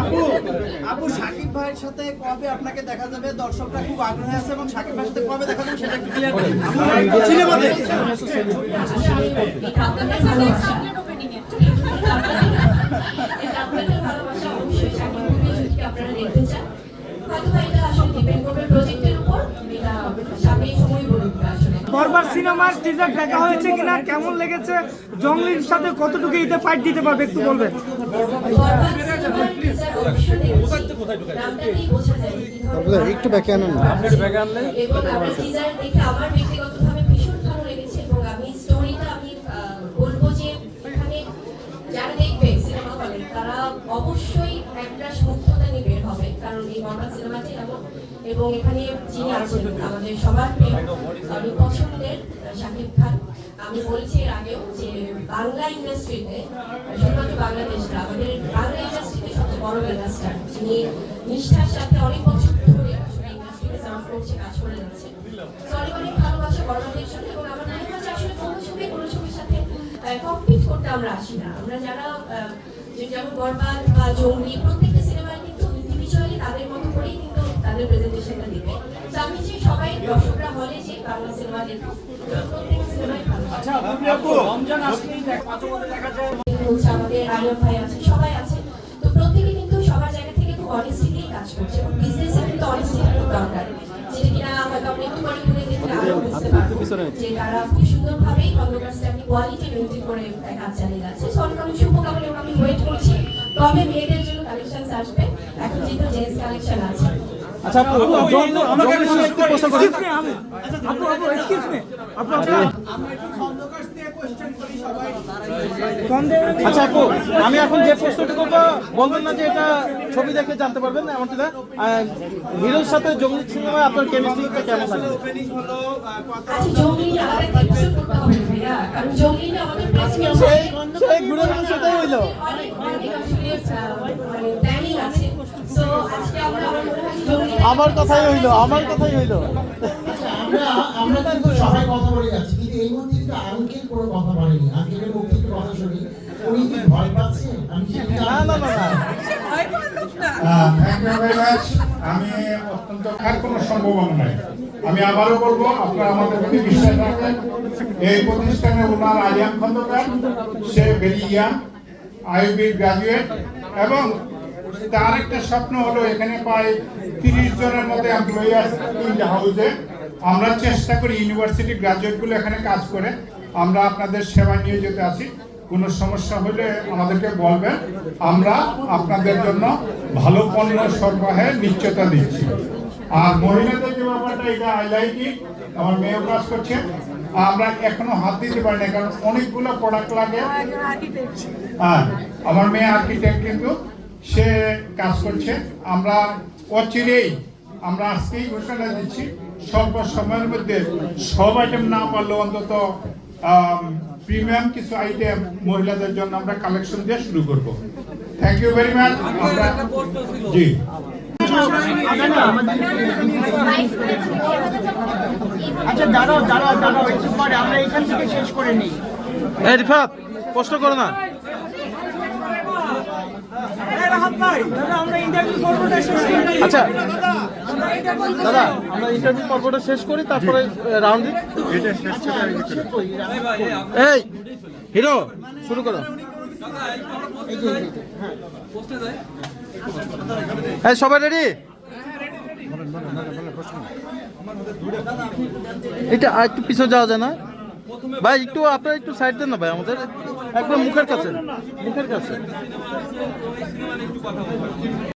আপু আপু সাকিব ভাইয়ের সাথে কবে আপনাকে দেখা যাবে? দর্শকরা খুব আগ্রহে আছে এবং সাকিব ভাইয়ের সাথে কবে দেখা যাবে সেটা একটু ক্লিয়ার করেন সিনেমাতে। এটা আপনাদের বরবার সিনেমার টিজার দেখা হয়েছে কিনা কেমন লেগেছে জঙ্গলির সাথে কতটুকু ইতে ফাইট দিতে পারবে একটু বলবেন? একটু ব্যাকে আনুন এবং এবং এখানে যিনি আছেন আমাদের সবার প্রিয় পছন্দের শাকিব খান আমি বলছি এর আগেও যে বাংলা ইন্ডাস্ট্রিতে শুধুমাত্র বাংলাদেশ না আমাদের বাংলা ইন্ডাস্ট্রিতে সবচেয়ে বড় মেগাস্টার যিনি নিষ্ঠার সাথে অনেক বছর ধরে আসলে ইন্ডাস্ট্রিতে সার্ভ করছে কাজ করে যাচ্ছে। অনেক অনেক ভালোবাসা বড়দের সাথে এবং আমার মনে হয় যে আসলে কোনো ছবি কোনো ছবির সাথে কম্পিট করতে আমরা আসি না। আমরা যারা যেমন বরবাদ বা জঙ্গলি প্রত্যেকটা সিনেমায় কিন্তু ইন্ডিভিজুয়ালি তাদের মতো করেই কিন্তু তাদের প্রেজেন্টেশনটা দিবে তো আমি যে সবাই দর্শকরা হলে যে বাংলা সিনেমা সিনেমাই ভালো। আচ্ছা রমজান আসলেই দেখ- যায়। আমাদের আলিম ভাই আছে সবাই আছে। তো প্রত্যেকে কিন্তু সবার জায়গা থেকে খুব অনেস্টি দিয়ে কাজ করছে এবং বিজনেসে কিন্তু খুব দরকার। যেটা কিনা হয়তো আপনি একটু পরে ঘুরে দেখলে আরও বুঝতে পারব যে তারা খুব সুন্দরভাবেই কর্মকাজটা কোয়ালিটি মেনটেন করে কাজ চালিয়ে যাচ্ছে। সো অনেক অনেক শুভকামনা এবং আমি ওয়েট করছি। কবে মেয়েদের জন্য কালেকশন আসবে। এখন যেহেতু জেন্টস কালেকশন আছে আচ্ছা আপু সঙ্গে একটু প্রশ্ন করি আমি- আপু আপু। এক্সকিউজ মি আপু আপু আমরা একটু খন্দকার নিয়ে কোশ্চেন করি সবাই কন্দে- আচ্ছা আপু আমি এখন যে প্রশ্নটা করব বলবেন না যে এটা ছবি দেখে জানতে পারবেন না এমনটি না। হিরোর সাথে জঙ্গলি সিনেমায় আপনার কেমিস্ট্রিটা কেমন লাগে ওপেনিং হলো আহ, কথা আমার কথাই হইল আমার কথাই হইল। আমরা আমরা কিন্তু সবাই কথা বলে যাচ্ছি কিন্তু এই মুহূর্তে কিন্তু আঙ্কেল কোনো কথা বলেনি। আঙ্কেলের মুখ থেকে কথা শুনি। উনি কি ভয় পাচ্ছেন আমি কি না না না আমি অত্যন্ত আর কোনো সম্ভাবনা নাই। আমি আবারও বলব আপনারা আমাদের প্রতি বিশ্বাস রাখেন এই প্রতিষ্ঠানে ওনার আলিয়াম খন্দকার সে বেরিয়া আইবি গ্রাজুয়েট এবং তার একটা স্বপ্ন হলো এখানে প্রায় তিরিশ জনের মধ্যে এমপ্লয়ি আছে তিনটা হাউসে আমরা চেষ্টা করি ইউনিভার্সিটি গ্রাজুয়েটগুলো এখানে কাজ করে। আমরা আপনাদের সেবা নিয়ে যেতে আছি কোনো সমস্যা হলে আমাদেরকে বলবেন। আমরা আপনাদের জন্য ভালো পণ্য সরবরাহের নিশ্চয়তা দিচ্ছি। আর মহিলাদের যে ব্যাপারটা এটা হাইলাইটই আমার মেয়েও কাজ করছে। আমরা এখনও হাত দিতে পারি না কারণ অনেকগুলো প্রোডাক্ট লাগে। হ্যাঁ আমার মেয়ে আর্কিটেক্ট কিন্তু। সে কাজ করছে। আমরা অচিরেই আমরা আজকেই ঘোষণা দিচ্ছি স্বল্প সময়ের মধ্যে সব আইটেম না পারলেও অন্তত প্রিমিয়াম কিছু আইটেম মহিলাদের জন্য আমরা কালেকশন দিয়ে শুরু করব। থ্যাংক ইউ ভেরি মাচ আমরা জি। আচ্ছা দাঁড়াও দাঁড়াও দাঁড়াও একটু পরে আমরা এখান থেকে শেষ করে নিই। এই রিফাত প্রশ্ন করো না দাদা আমরা ইন্টারভিউ পর্বটা শেষ করে নিই আচ্ছা দাদা আমরা ইন্টারভিউ পর্বটা শেষ করি তারপরে রাউন্ড এই হিরো শুরু করো। হ্যাঁ সবাই রেডি এটা আর একটু পিছনে যাওয়া যায় না। ভাই একটু আপনার একটু সাইড দেন না ভাই আমাদের একদম মুখের কাছে মুখের কাছে।